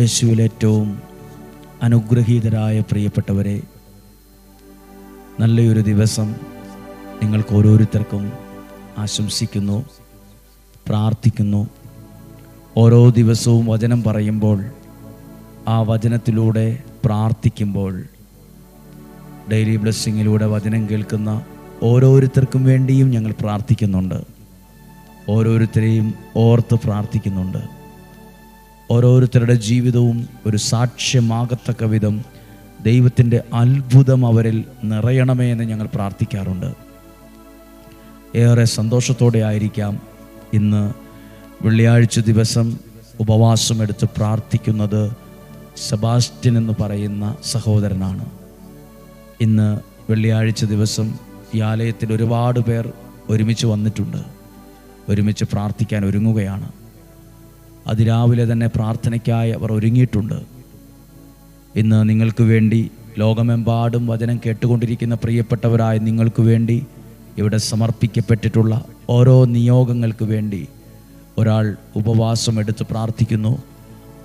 യേശുവിൽ ഏറ്റവും അനുഗ്രഹീതരായ പ്രിയപ്പെട്ടവരെ നല്ലൊരു ദിവസം നിങ്ങൾക്ക് ഓരോരുത്തർക്കും ആശംസിക്കുന്നു പ്രാർത്ഥിക്കുന്നു. ഓരോ ദിവസവും വചനം പറയുമ്പോൾ ആ വചനത്തിലൂടെ പ്രാർത്ഥിക്കുമ്പോൾ ഡെയിലി ബ്ലെസ്സിങ്ങിലൂടെ വചനം കേൾക്കുന്ന ഓരോരുത്തർക്കും വേണ്ടിയും ഞങ്ങൾ പ്രാർത്ഥിക്കുന്നുണ്ട്. ഓരോരുത്തരെയും ഓർത്ത് പ്രാർത്ഥിക്കുന്നുണ്ട്. ഓരോരുത്തരുടെ ജീവിതവും ഒരു സാക്ഷ്യമാകത്തക്ക വിധം ദൈവത്തിന്റെ അത്ഭുതം അവരിൽ നിറയണമേ എന്ന് ഞങ്ങൾ പ്രാർത്ഥിക്കാറുണ്ട്. ഏറെ സന്തോഷത്തോടെ ആയിരിക്കാം ഇന്ന് വെള്ളിയാഴ്ച ദിവസം ഉപവാസം ഉപവാസമെടുത്ത് പ്രാർത്ഥിക്കുന്നത് സെബാസ്റ്റ്യൻ എന്ന് പറയുന്ന സഹോദരനാണ്. ഇന്ന് വെള്ളിയാഴ്ച ദിവസം ഈ ആലയത്തിൽ ഒരുപാട് പേർ ഒരുമിച്ച് വന്നിട്ടുണ്ട്. ഒരുമിച്ച് പ്രാർത്ഥിക്കാൻ ഒരുങ്ങുകയാണ്. അതിരാവിലെ തന്നെ പ്രാർത്ഥനയ്ക്കായി അവർ ഒരുങ്ങിയിട്ടുണ്ട്. ഇന്ന് നിങ്ങൾക്ക് വേണ്ടി ലോകമെമ്പാടും വചനം കേട്ടുകൊണ്ടിരിക്കുന്ന പ്രിയപ്പെട്ടവരായ നിങ്ങൾക്ക് വേണ്ടി ഇവിടെ സമർപ്പിക്കപ്പെട്ടിട്ടുള്ള ഓരോ നിയോഗങ്ങൾക്ക് വേണ്ടി ഒരാൾ ഉപവാസം എടുത്ത് പ്രാർത്ഥിക്കുന്നു.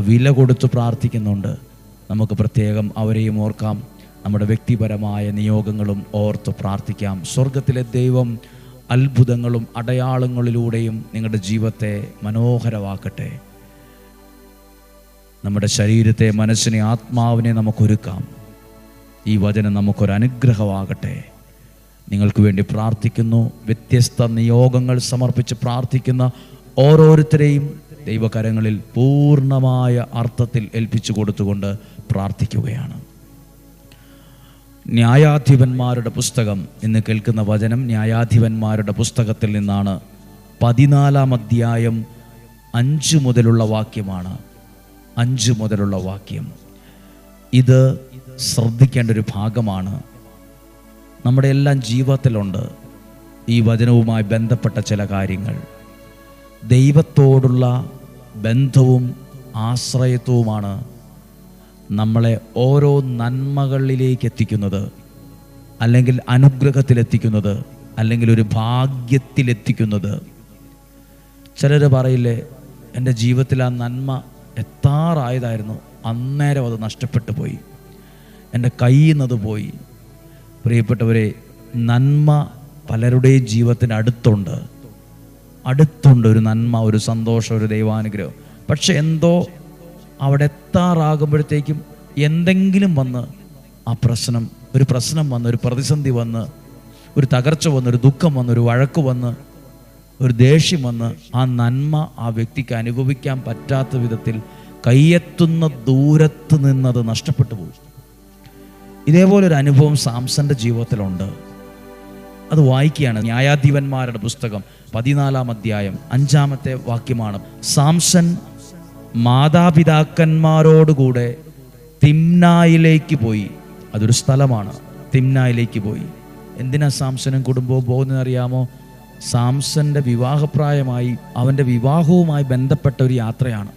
വില കൊടുത്ത് പ്രാർത്ഥിക്കുന്നുണ്ട്. നമുക്ക് പ്രത്യേകം അവരെയും ഓർക്കാം. നമ്മുടെ വ്യക്തിപരമായ നിയോഗങ്ങളും ഓർത്ത് പ്രാർത്ഥിക്കാം. സ്വർഗത്തിലെ ദൈവം അത്ഭുതങ്ങളും അടയാളങ്ങളിലൂടെയും നിങ്ങളുടെ ജീവിതത്തെ മനോഹരമാക്കട്ടെ. നമ്മുടെ ശരീരത്തെ മനസ്സിനെ ആത്മാവിനെ നമുക്കൊരുക്കാം. ഈ വചനം നമുക്കൊരനുഗ്രഹമാകട്ടെ. നിങ്ങൾക്ക് വേണ്ടി പ്രാർത്ഥിക്കുന്നു. വ്യത്യസ്ത നിയോഗങ്ങൾ സമർപ്പിച്ച് പ്രാർത്ഥിക്കുന്ന ഓരോരുത്തരെയും ദൈവകരങ്ങളിൽ പൂർണമായ അർത്ഥത്തിൽ ഏൽപ്പിച്ചു കൊടുത്തുകൊണ്ട് പ്രാർത്ഥിക്കുകയാണ്. ന്യായാധിപന്മാരുടെ പുസ്തകം എന്ന് കേൾക്കുന്ന വചനം ന്യായാധിപന്മാരുടെ പുസ്തകത്തിൽ നിന്നാണ് പതിനാലാം അധ്യായം അഞ്ച് മുതലുള്ള വാക്യമാണ്. അഞ്ച് മുതലുള്ള വാക്യം. ഇത് ശ്രദ്ധിക്കേണ്ട ഒരു ഭാഗമാണ്. നമ്മുടെ എല്ലാം ജീവിതത്തിലുണ്ട് ഈ വചനവുമായി ബന്ധപ്പെട്ട ചില കാര്യങ്ങൾ. ദൈവത്തോടുള്ള ബന്ധവും ആശ്രയത്വവുമാണ് നമ്മളെ ഓരോ നന്മകളിലേക്ക് എത്തിക്കുന്നത് അല്ലെങ്കിൽ അനുഗ്രഹത്തിലെത്തിക്കുന്നത് അല്ലെങ്കിൽ ഒരു ഭാഗ്യത്തിലെത്തിക്കുന്നത്. ചിലർ പറയില്ലേ എന്റെ ജീവിതത്തിൽ ആ നന്മ എത്താറായതായിരുന്നു. അന്നേരം അത് നഷ്ടപ്പെട്ടു പോയി. എന്റെ കയ്യിൽ നിന്നത് പോയി. പ്രിയപ്പെട്ടവരെ നന്മ പലരുടെയും ജീവിതത്തിന് അടുത്തുണ്ട്. അടുത്തുണ്ട് ഒരു നന്മ ഒരു സന്തോഷം ഒരു ദൈവാനുഗ്രഹം. പക്ഷെ എന്തോ അവിടെ എത്താറാകുമ്പോഴത്തേക്കും എന്തെങ്കിലും വന്ന് ആ പ്രശ്നം ഒരു പ്രശ്നം വന്ന് ഒരു പ്രതിസന്ധി വന്ന് ഒരു തകർച്ച വന്ന് ഒരു ദുഃഖം വന്ന് ഒരു വഴക്ക് വന്ന് ഒരു ദേഷ്യം വന്ന് ആ നന്മ ആ വ്യക്തിക്ക് അനുഭവിക്കാൻ പറ്റാത്ത വിധത്തിൽ കയ്യെത്തുന്ന ദൂരത്ത് നിന്നത് നഷ്ടപ്പെട്ടു പോയി. ഇതേപോലൊരു അനുഭവം സാംസന്റെ ജീവിതത്തിലുണ്ട്. അത് വായിക്കുകയാണ് ന്യായാധിപന്മാരുടെ പുസ്തകം പതിനാലാം അധ്യായം അഞ്ചാമത്തെ വാക്യമാണ്. സാംസൺ മാതാപിതാക്കന്മാരോടുകൂടെ തിംനായിലേക്ക് പോയി. അതൊരു സ്ഥലമാണ്. തിംനായിലേക്ക് പോയി. എന്തിനാ സാംസനും കുടുംബവും പോകുന്നതെന്ന് അറിയാമോ? സാംസന്റെ വിവാഹപ്രായമായി അവന്റെ വിവാഹവുമായി ബന്ധപ്പെട്ട ഒരു യാത്രയാണ്.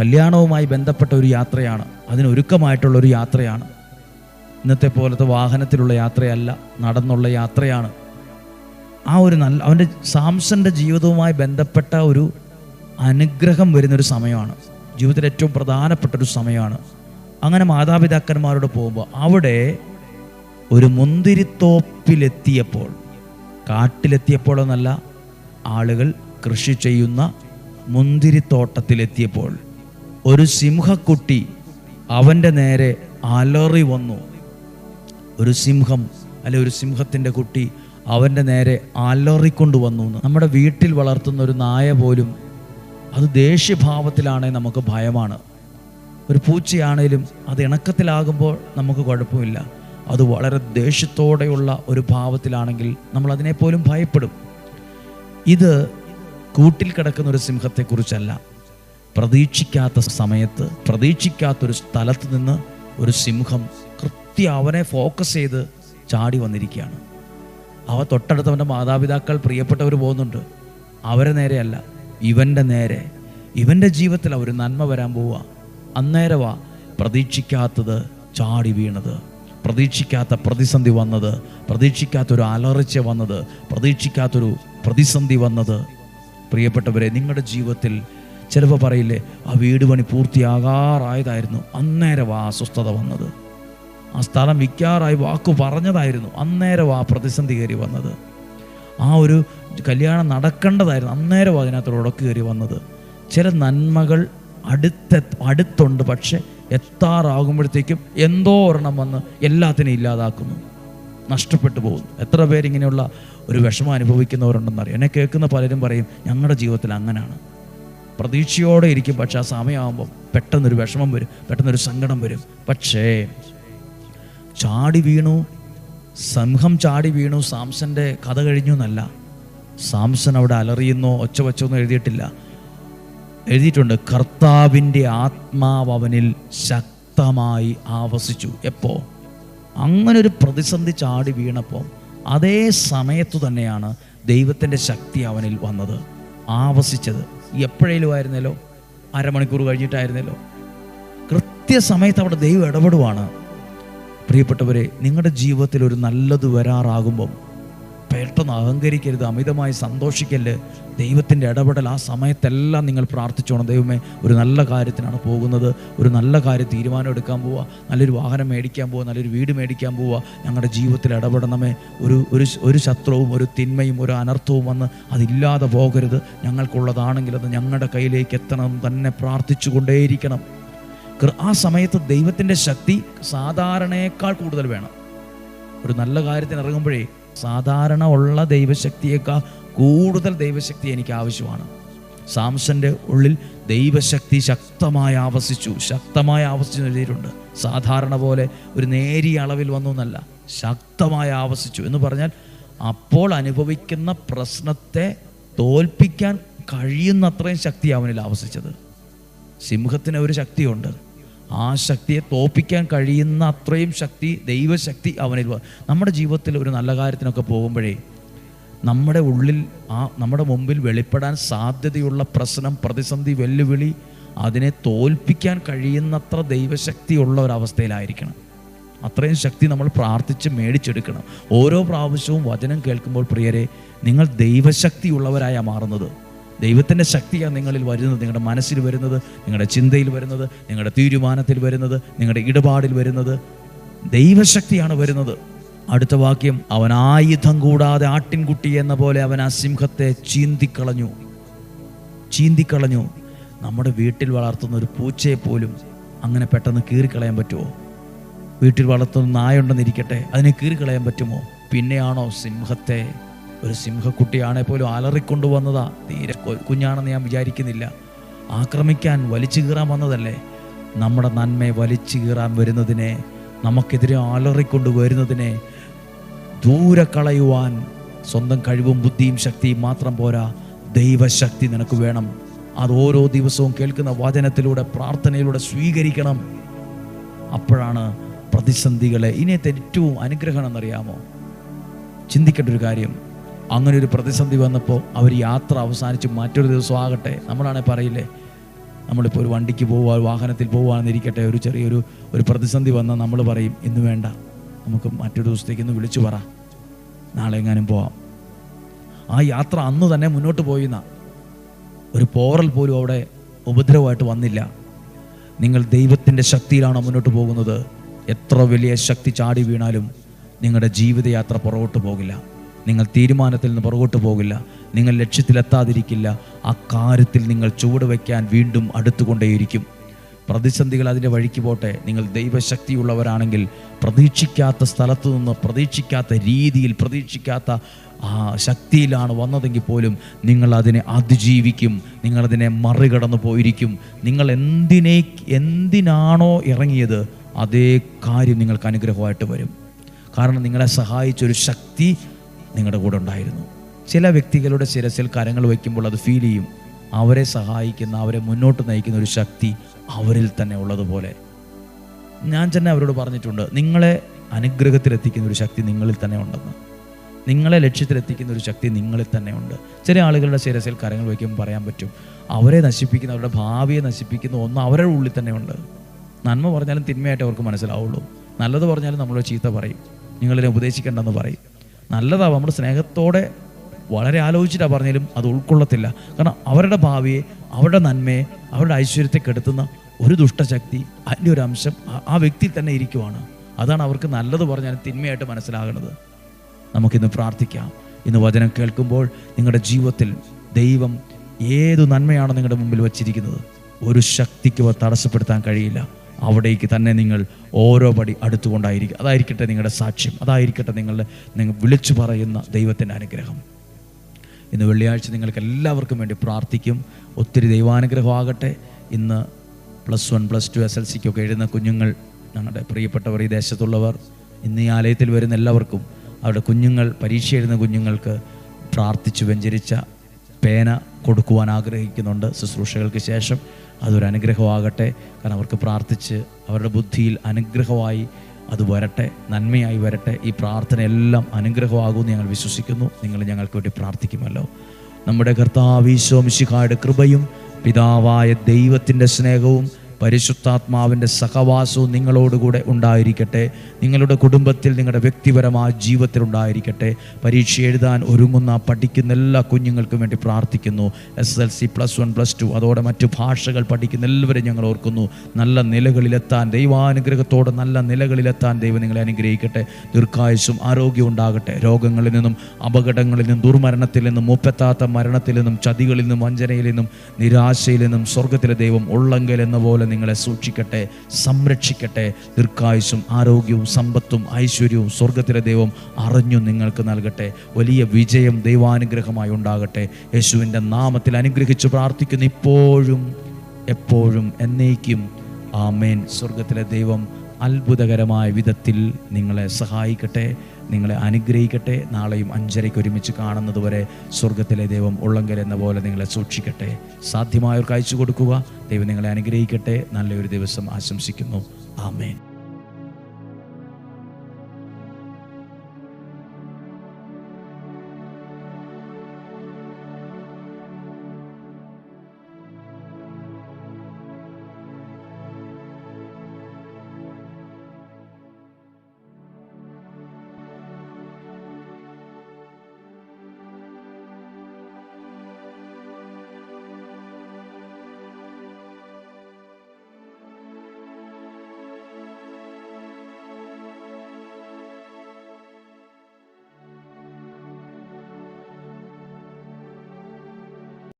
കല്യാണവുമായി ബന്ധപ്പെട്ട ഒരു യാത്രയാണ്. അതിനൊരുക്കമായിട്ടുള്ള ഒരു യാത്രയാണ്. ഇന്നത്തെ പോലത്തെ വാഹനത്തിലുള്ള യാത്രയല്ല നടന്നുള്ള യാത്രയാണ്. ആ ഒരു നല്ല അവന്റെ സാംസന്റെ ജീവിതവുമായി ബന്ധപ്പെട്ട ഒരു അനുഗ്രഹം വരുന്നൊരു സമയമാണ്. ജീവിതത്തിൽ ഏറ്റവും പ്രധാനപ്പെട്ട ഒരു സമയമാണ്. അങ്ങനെ മാതാപിതാക്കന്മാരോട് പോകുമ്പോൾ അവിടെ ഒരു മുന്തിരിത്തോപ്പിലെത്തിയപ്പോൾ കാട്ടിലെത്തിയപ്പോഴെന്നല്ല ആളുകൾ കൃഷി ചെയ്യുന്ന മുന്തിരിത്തോട്ടത്തിലെത്തിയപ്പോൾ ഒരു സിംഹക്കുട്ടി അവന്റെ നേരെ അലറി വന്നു. ഒരു സിംഹം അല്ലെ ഒരു സിംഹത്തിന്റെ കുട്ടി അവന്റെ നേരെ അലറിക്കൊണ്ട് വന്നു നമ്മുടെ വീട്ടിൽ വളർത്തുന്ന ഒരു നായ പോലും അത് ദേഷ്യഭാവത്തിലാണെങ്കിൽ നമുക്ക് ഭയമാണ്. ഒരു പൂച്ചയാണേലും അത് ഇണക്കത്തിലാകുമ്പോൾ നമുക്ക് കുഴപ്പമില്ല. അത് വളരെ ദേഷ്യത്തോടെയുള്ള ഒരു ഭാവത്തിലാണെങ്കിൽ നമ്മൾ അതിനെപ്പോലും ഭയപ്പെടും. ഇത് കൂട്ടിൽ കിടക്കുന്ന ഒരു സിംഹത്തെക്കുറിച്ചല്ല. പ്രതീക്ഷിക്കാത്ത സമയത്ത് പ്രതീക്ഷിക്കാത്തൊരു സ്ഥലത്ത് നിന്ന് ഒരു സിംഹം കൃത്യം അവനെ ഫോക്കസ് ചെയ്ത് ചാടി വന്നിരിക്കുകയാണ്. അവ തൊട്ടടുത്തവന്റെ മാതാപിതാക്കൾ പ്രിയപ്പെട്ടവർ പോകുന്നുണ്ട്. അവരെ നേരെയല്ല. ഇവന്റെ നേരെ ഇവന്റെ ജീവിതത്തിൽ ഒരു നന്മ വരാൻ പോവുക. അന്നേരവാ പ്രതീക്ഷിക്കാത്തത് ചാടി വീണത്. പ്രതീക്ഷിക്കാത്ത പ്രതിസന്ധി വന്നത് പ്രതീക്ഷിക്കാത്തൊരു അലർച്ച വന്നത് പ്രതീക്ഷിക്കാത്തൊരു പ്രതിസന്ധി വന്നത്. പ്രിയപ്പെട്ടവരെ നിങ്ങളുടെ ജീവിതത്തിൽ ചിലപ്പോൾ പറയില്ലേ ആ വീട് പണി പൂർത്തിയാകാറായതായിരുന്നു. അന്നേരം ആ അസ്വസ്ഥത വന്നത്. ആ സ്ഥലം വിൽക്കാറായി വാക്ക് പറഞ്ഞതായിരുന്നു. അന്നേരം ആ പ്രതിസന്ധി കയറി വന്നത്. ആ ഒരു കല്യാണം നടക്കേണ്ടതായിരുന്നു. അന്നേരം അതിനകത്ത് ഉടക്ക് കയറി വന്നത്. ചില നന്മകൾ അടുത്ത അടുത്തുണ്ട്. പക്ഷെ എത്താറാകുമ്പോഴത്തേക്കും എന്തോ ഒരെണ്ണം വന്ന് എല്ലാത്തിനെയും ഇല്ലാതാക്കുന്നു. നഷ്ടപ്പെട്ടു പോകുന്നു. എത്ര പേരിങ്ങനെയുള്ള ഒരു വിഷമം അനുഭവിക്കുന്നവരുണ്ടെന്നറിയാം. എന്നെ കേൾക്കുന്ന പലരും പറയും ഞങ്ങളുടെ ജീവിതത്തിൽ അങ്ങനെയാണ് പ്രതീക്ഷയോടെ ഇരിക്കും. പക്ഷെ ആ സമയമാകുമ്പോൾ പെട്ടെന്നൊരു വിഷമം വരും. പെട്ടെന്നൊരു സങ്കടം വരും. പക്ഷേ ചാടി വീണു. സിംഹം ചാടി വീണു. സാംസന്റെ കഥ കഴിഞ്ഞു എന്നല്ല. സാംസൺ അവിടെ അലറിയുന്നോ ഒച്ച വച്ചോന്നോ എഴുതിയിട്ടില്ല. എഴുതിയിട്ടുണ്ട് കർത്താവിന്റെ ആത്മാവ് അവനിൽ ശക്തമായി ആവസിച്ചു. എപ്പോ? അങ്ങനൊരു പ്രതിസന്ധി ചാടി വീണപ്പോൾ അതേ സമയത്തു തന്നെയാണ് ദൈവത്തിന്റെ ശക്തി അവനിൽ വന്നത് ആവസിച്ചത്. എപ്പോഴേലും ആയിരുന്നല്ലോ? അരമണിക്കൂർ കഴിഞ്ഞിട്ടായിരുന്നല്ലോ? കൃത്യസമയത്ത് അവിടെ ദൈവം ഇടപെടുവാണ്. പ്രിയപ്പെട്ടവരെ നിങ്ങളുടെ ജീവിതത്തിൽ ഒരു നല്ലത് വരാറാകുമ്പം പെട്ടെന്ന് അഹങ്കരിക്കരുത് അമിതമായി സന്തോഷിക്കല്ല്. ദൈവത്തിന്റെ ഇടപെടൽ ആ സമയത്തെല്ലാം നിങ്ങൾ പ്രാർത്ഥിച്ചോണം. ദൈവമേ ഒരു നല്ല കാര്യത്തിനാണ് പോകുന്നത്. ഒരു നല്ല കാര്യം തീരുമാനം എടുക്കാൻ പോവുക നല്ലൊരു വാഹനം മേടിക്കാൻ പോവുക നല്ലൊരു വീട് മേടിക്കാൻ പോവുക ഞങ്ങളുടെ ജീവിതത്തിൽ ഇടപെടണമേ. ഒരു ഒരു ഒരു ശത്രുവും ഒരു തിന്മയും ഒരു അനർത്ഥവും വന്ന് അതില്ലാതെ പോകരുത്. ഞങ്ങൾക്കുള്ളതാണെങ്കിൽ അത് ഞങ്ങളുടെ കയ്യിലേക്ക് എത്തണം. തന്നെ പ്രാർത്ഥിച്ചു കൊണ്ടേയിരിക്കണം ആ സമയത്ത് ദൈവത്തിന്റെ ശക്തി സാധാരണയേക്കാൾ കൂടുതൽ വേണം. ഒരു നല്ല കാര്യത്തിന് ഇറങ്ങുമ്പോഴേ സാധാരണ ഉള്ള ദൈവശക്തിയേക്കാൾ കൂടുതൽ ദൈവശക്തി എനിക്ക് ആവശ്യമാണ്. സാംസന്റെ ഉള്ളിൽ ദൈവശക്തി ശക്തമായി ആവസിച്ചു. ശക്തമായി ആവസിച്ചു എഴുതിയിട്ടുണ്ട്. സാധാരണ പോലെ ഒരു നേരിയ അളവിൽ വന്നു എന്നല്ല ശക്തമായി ആവസിച്ചു എന്ന് പറഞ്ഞാൽ അപ്പോൾ അനുഭവിക്കുന്ന പ്രശ്നത്തെ തോൽപ്പിക്കാൻ കഴിയുന്നത്രയും ശക്തി അവനിൽ ആവസിച്ചത്. സിംഹത്തിന് ഒരു ശക്തിയുണ്ട്. ആ ശക്തിയെ തോപ്പിക്കാൻ കഴിയുന്ന അത്രയും ശക്തി ദൈവശക്തി അവനിൽ നമ്മുടെ ജീവിതത്തിൽ ഒരു നല്ല കാര്യത്തിനൊക്കെ പോകുമ്പോഴേ നമ്മുടെ ഉള്ളിൽ ആ നമ്മുടെ മുമ്പിൽ വെളിപ്പെടാൻ സാധ്യതയുള്ള പ്രശ്നം പ്രതിസന്ധി വെല്ലുവിളി അതിനെ തോൽപ്പിക്കാൻ കഴിയുന്നത്ര ദൈവശക്തി ഉള്ള ഒരവസ്ഥയിലായിരിക്കണം അത്രയും ശക്തി നമ്മൾ പ്രാർത്ഥിച്ച് മേടിച്ചെടുക്കണം. ഓരോ പ്രാവശ്യവും വചനം കേൾക്കുമ്പോൾ പ്രിയരെ നിങ്ങൾ ദൈവശക്തി ഉള്ളവരായ മാറുന്നത്. ദൈവത്തിന്റെ ശക്തിയാണ് നിങ്ങളിൽ വരുന്നത് നിങ്ങളുടെ മനസ്സിൽ വരുന്നത് നിങ്ങളുടെ ചിന്തയിൽ വരുന്നത് നിങ്ങളുടെ തീരുമാനത്തിൽ വരുന്നത് നിങ്ങളുടെ ഇടപാടിൽ വരുന്നത്. ദൈവശക്തിയാണ് വരുന്നത്. അടുത്ത വാക്യം അവൻ ആയുധം കൂടാതെ ആട്ടിൻകുട്ടി എന്ന പോലെ അവൻ ആ സിംഹത്തെ ചീന്തിക്കളഞ്ഞു. ചീന്തിക്കളഞ്ഞു. നമ്മുടെ വീട്ടിൽ വളർത്തുന്ന ഒരു പൂച്ചയെ പോലും അങ്ങനെ പെട്ടെന്ന് കീറിക്കളയാൻ പറ്റുമോ? വീട്ടിൽ വളർത്തുന്ന നായുണ്ടെന്നിരിക്കട്ടെ അതിനെ കീറിക്കളയാൻ പറ്റുമോ? പിന്നെയാണോ സിംഹത്തെ ഒരു സിംഹക്കുട്ടിയാണെ പോലും അലറിക്കൊണ്ടുവന്നതാ. തീരെ കൊ- കുഞ്ഞാണെന്ന് ഞാൻ വിചാരിക്കുന്നില്ല. ആക്രമിക്കാൻ വലിച്ചു കീറാൻ വന്നതല്ലേ? നമ്മുടെ നന്മയെ വലിച്ചു കീറാൻ വരുന്നതിനെ നമുക്കെതിരെ അലറിക്കൊണ്ട് വരുന്നതിനെ ദൂരെ കളയുവാൻ സ്വന്തം കഴിവും ബുദ്ധിയും ശക്തിയും മാത്രം പോരാ. ദൈവശക്തി നിനക്ക് വേണം. അത് ഓരോ ദിവസവും കേൾക്കുന്ന വചനത്തിലൂടെ പ്രാർത്ഥനയിലൂടെ സ്വീകരിക്കണം. അപ്പോഴാണ് പ്രതിസന്ധികളെ ഇനിയത്തെ ഏറ്റവും അനുഗ്രഹം എന്നറിയാമോ? ചിന്തിക്കേണ്ട ഒരു കാര്യം. അങ്ങനെ ഒരു പ്രതിസന്ധി വന്നപ്പോൾ അവർ യാത്ര അവസാനിച്ച് മറ്റൊരു ദിവസം ആകട്ടെ. നമ്മളാണെ പറയില്ലേ? നമ്മളിപ്പോൾ ഒരു വണ്ടിക്ക് പോവുക വാഹനത്തിൽ പോവുകയാണെന്നിരിക്കട്ടെ ഒരു ചെറിയൊരു ഒരു പ്രതിസന്ധി വന്നാൽ നമ്മൾ പറയും ഇന്ന് വേണ്ട. നമുക്ക് മറ്റൊരു ദിവസത്തേക്ക് ഇന്ന് വിളിച്ചു പറ. നാളെ എങ്ങാനും പോവാം. ആ യാത്ര അന്ന് തന്നെ മുന്നോട്ട് പോയിന്ന. ഒരു പോറൽ പോലും അവിടെ ഉപദ്രവമായിട്ട് വന്നില്ല. നിങ്ങൾ ദൈവത്തിന്റെ ശക്തിയിലാണോ മുന്നോട്ട് പോകുന്നത്? എത്ര വലിയ ശക്തി ചാടി വീണാലും നിങ്ങളുടെ ജീവിതയാത്ര പുറകോട്ട് പോകില്ല. നിങ്ങൾ തീരുമാനത്തിൽ നിന്ന് പുറകോട്ട് പോകില്ല. നിങ്ങൾ ലക്ഷ്യത്തിലെത്താതിരിക്കില്ല. ആ കാര്യത്തിൽ നിങ്ങൾ ചുവട് വയ്ക്കാൻ വീണ്ടും അടുത്തുകൊണ്ടേയിരിക്കും. പ്രതിസന്ധികൾ അതിന്റെ വഴിക്ക് പോട്ടെ. നിങ്ങൾ ദൈവശക്തിയുള്ളവരാണെങ്കിൽ പ്രതീക്ഷിക്കാത്ത സ്ഥലത്തു നിന്ന് പ്രതീക്ഷിക്കാത്ത രീതിയിൽ പ്രതീക്ഷിക്കാത്ത ആ ശക്തിയിലാണ് വന്നതെങ്കിൽ പോലും നിങ്ങൾ അതിനെ അതിജീവിക്കും. നിങ്ങളതിനെ മറികടന്നു പോയിരിക്കും. നിങ്ങൾ എന്തിനെ എന്തിനാണോ ഇറങ്ങിയത് അതേ കാര്യം നിങ്ങൾക്ക് അനുഗ്രഹമായിട്ട് വരും. കാരണം നിങ്ങളെ സഹായിച്ചൊരു ശക്തി നിങ്ങളുടെ കൂടെ ഉണ്ടായിരുന്നു. ചില വ്യക്തികളുടെ ശിരസിൽ കരങ്ങൾ വയ്ക്കുമ്പോൾ അത് ഫീൽ ചെയ്യും. അവരെ സഹായിക്കുന്ന അവരെ മുന്നോട്ട് നയിക്കുന്ന ഒരു ശക്തി അവരിൽ തന്നെ ഉള്ളതുപോലെ. ഞാൻ തന്നെ അവരോട് പറഞ്ഞിട്ടുണ്ട് നിങ്ങളെ അനുഗ്രഹത്തിലെത്തിക്കുന്ന ഒരു ശക്തി നിങ്ങളിൽ തന്നെ ഉണ്ടെന്ന്. നിങ്ങളെ ലക്ഷ്യത്തിലെത്തിക്കുന്ന ഒരു ശക്തി നിങ്ങളിൽ തന്നെ ഉണ്ട്. ചില ആളുകളുടെ ശിരസിൽ കരങ്ങൾ വയ്ക്കുമ്പോൾ പറയാൻ പറ്റും അവരെ നശിപ്പിക്കുന്ന അവരുടെ ഭാവിയെ നശിപ്പിക്കുന്ന ഒന്ന് അവരുടെ ഉള്ളിൽ തന്നെ ഉണ്ട്. നന്മ പറഞ്ഞാലും തിന്മയായിട്ട് അവർക്ക് മനസ്സിലാവുള്ളൂ. നല്ലത് പറഞ്ഞാലും നമ്മൾ ചീത്ത പറയും. നിങ്ങളിനെ ഉപദേശിക്കേണ്ടെന്ന് പറയും. നല്ലതാവും. നമ്മൾ സ്നേഹത്തോടെ വളരെ ആലോചിച്ചിട്ടാണ് പറഞ്ഞാലും അത് ഉൾക്കൊള്ളത്തില്ല. കാരണം അവരുടെ ഭാവിയെ അവരുടെ നന്മയെ അവരുടെ ഐശ്വര്യത്തെ കെടുത്തുന്ന ഒരു ദുഷ്ടശക്തി അതിന്റെ ഒരു അംശം ആ- വ്യക്തി വ്യക്തിയിൽ തന്നെ ഇരിക്കുവാണ്. അതാണ് അവർക്ക് നല്ലത് പറഞ്ഞാൽ തിന്മയായിട്ട് മനസ്സിലാകുന്നത്. നമുക്കിന്ന് പ്രാർത്ഥിക്കാം. ഇന്ന് വചനം കേൾക്കുമ്പോൾ നിങ്ങളുടെ ജീവിതത്തിൽ ദൈവം ഏതു നന്മയാണ് നിങ്ങളുടെ മുമ്പിൽ വച്ചിരിക്കുന്നത് ഒരു ശക്തിക്ക് തടസ്സപ്പെടുത്താൻ കഴിയില്ല. അവിടേക്ക് തന്നെ നിങ്ങൾ ഓരോ പടി അടുത്തുകൊണ്ടായിരിക്കും. അതായിരിക്കട്ടെ നിങ്ങളുടെ സാക്ഷ്യം. അതായിരിക്കട്ടെ നിങ്ങളുടെ നിങ്ങൾ വിളിച്ചു പറയുന്ന ദൈവത്തിന്റെ അനുഗ്രഹം. ഇന്ന് വെള്ളിയാഴ്ച നിങ്ങൾക്ക് എല്ലാവർക്കും വേണ്ടി പ്രാർത്ഥിക്കും. ഒത്തിരി ദൈവാനുഗ്രഹമാകട്ടെ ഇന്ന് plus one plus two S L സിക്കൊക്കെ എഴുതുന്ന കുഞ്ഞുങ്ങൾ ഞങ്ങളുടെ പ്രിയപ്പെട്ടവർ ഈ ദേശത്തുള്ളവർ ഇന്ന് ഈ ആലയത്തിൽ വരുന്ന എല്ലാവർക്കും അവരുടെ കുഞ്ഞുങ്ങൾ പരീക്ഷ എഴുതുന്ന കുഞ്ഞുങ്ങൾക്ക് പ്രാർത്ഥിച്ചു വെഞ്ചരിച്ച പേന കൊടുക്കുവാൻ ആഗ്രഹിക്കുന്നുണ്ട് ശുശ്രൂഷകൾക്ക് ശേഷം അതൊരു അനുഗ്രഹമാകട്ടെ. കാരണം അവർക്ക് പ്രാർത്ഥിച്ച് അവരുടെ ബുദ്ധിയിൽ അനുഗ്രഹമായി അത് വരട്ടെ നന്മയായി വരട്ടെ. ഈ പ്രാർത്ഥന എല്ലാം അനുഗ്രഹമാകുമെന്ന് ഞങ്ങൾ വിശ്വസിക്കുന്നു. നിങ്ങൾ ഞങ്ങൾക്ക് വേണ്ടി പ്രാർത്ഥിക്കുമല്ലോ. നമ്മുടെ കർത്താവീശോമിശിഖായുടെ കൃപയും പിതാവായ ദൈവത്തിന്റെ സ്നേഹവും പരിശുദ്ധാത്മാവിന്റെ സഹവാസവും നിങ്ങളോടുകൂടെ ഉണ്ടായിരിക്കട്ടെ. നിങ്ങളുടെ കുടുംബത്തിൽ നിങ്ങളുടെ വ്യക്തിപരമായ ജീവിതത്തിൽ ഉണ്ടായിരിക്കട്ടെ. പരീക്ഷ എഴുതാൻ ഒരുങ്ങുന്ന പഠിക്കുന്ന എല്ലാ കുഞ്ഞുങ്ങൾക്കും വേണ്ടി പ്രാർത്ഥിക്കുന്നു. S L C plus one plus two അതോടെ മറ്റു ഭാഷകൾ പഠിക്കുന്ന എല്ലാവരും ഞങ്ങൾ ഓർക്കുന്നു. നല്ല നിലകളിലെത്താൻ ദൈവാനുഗ്രഹത്തോടെ നല്ല നിലകളിലെത്താൻ ദൈവം നിങ്ങളെ അനുഗ്രഹിക്കട്ടെ. ദീർഘായുസും ആരോഗ്യവും ഉണ്ടാകട്ടെ. രോഗങ്ങളിൽ നിന്നും അപകടങ്ങളിൽ നിന്നും ദുർമരണത്തിൽ നിന്നും മൂപ്പത്താത്ത മരണത്തിൽ നിന്നും ചതികളിൽ നിന്നും വഞ്ചനയിൽ നിന്നും നിരാശയിൽ നിന്നും സ്വർഗത്തിലെ ദൈവം ഉള്ളങ്കൽ എന്ന പോലെ നിങ്ങളെ സൂക്ഷിക്കട്ടെ സംരക്ഷിക്കട്ടെ. ദീർഘായുസും ആരോഗ്യവും സമ്പത്തും ഐശ്വര്യവും സ്വർഗത്തിലെ ദൈവം അറിഞ്ഞു നിങ്ങൾക്ക് നൽകട്ടെ. വലിയ വിജയം ദൈവാനുഗ്രഹമായി ഉണ്ടാകട്ടെ. യേശുവിന്റെ നാമത്തിൽ അനുഗ്രഹിച്ച് പ്രാർത്ഥിക്കുന്നു ഇപ്പോഴും എപ്പോഴും എന്നേക്കും. ആമേൻ. സ്വർഗത്തിലെ ദൈവം അത്ഭുതകരമായ വിധത്തിൽ നിങ്ങളെ സഹായിക്കട്ടെ. നിങ്ങളെ അനുഗ്രഹിക്കട്ടെ. നാളെയും അഞ്ചരയ്ക്ക് ഒരുമിച്ച് കാണുന്നതുവരെ സ്വർഗത്തിലെ ദൈവം ഉള്ളങ്കൽ എന്ന പോലെ നിങ്ങളെ സൂക്ഷിക്കട്ടെ. സാധ്യമായവർക്ക് അയച്ചു കൊടുക്കുക. ദൈവം നിങ്ങളെ അനുഗ്രഹിക്കട്ടെ. നല്ലൊരു ദിവസം ആശംസിക്കുന്നു. ആമേൻ.